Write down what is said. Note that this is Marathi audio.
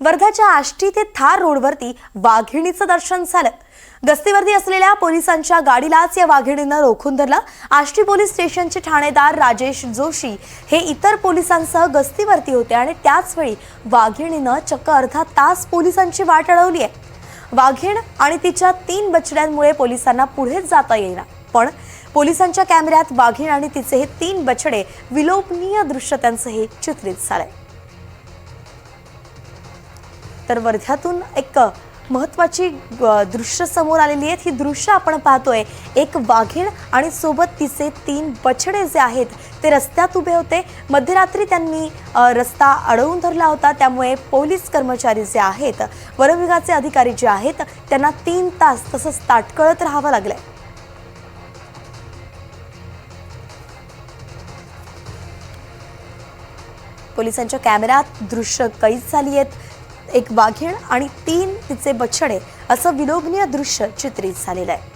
वर्ध्याच्या आष्टी ते थार रोडवरती वाघिणीचं दर्शन झालं. गस्तीवरती असलेल्या पोलिसांच्या गाडीलाच या वाघिणीनं रोखून धरलं. आष्टी पोलीस स्टेशनचे ठाणेदार राजेश जोशी हे इतर पोलिसांसह गस्तीवरती होते आणि त्याचवेळी वाघिणीनं चक्क अर्धा तास पोलिसांची वाट अडवली आहे. वाघीण आणि तिच्या तीन बछड्यांमुळे पोलिसांना पुढेच जाता येईना. पण पोलिसांच्या कॅमेऱ्यात वाघीण आणि तिचे हे तीन बछडे विलोभनीय दृश्य त्यांचं हे चित्रित झालंय. तर वर्ध्यातून एक महत्त्वाची दृश्य समोर आलेली आहेत. ही दृश्य आपण पाहतोय एक वाघीण आणि सोबत तिचे तीन बछडे जे आहेत ते रस्त्यात उभे होते. मध्यरात्री त्यांनी रस्ता अडवून धरला होता. त्यामुळे पोलीस कर्मचारी जे आहेत वनविभागाचे अधिकारी जे आहेत त्यांना तीन तास तसंच ताटकळत राहावं लागलंय. पोलिसांच्या कॅमेऱ्यात दृश्य कैद झाली आहेत. एक वाघीण आणि तीन तिचे बछडे असं विलोभनीय दृश्य चित्रित झालेलं आहे.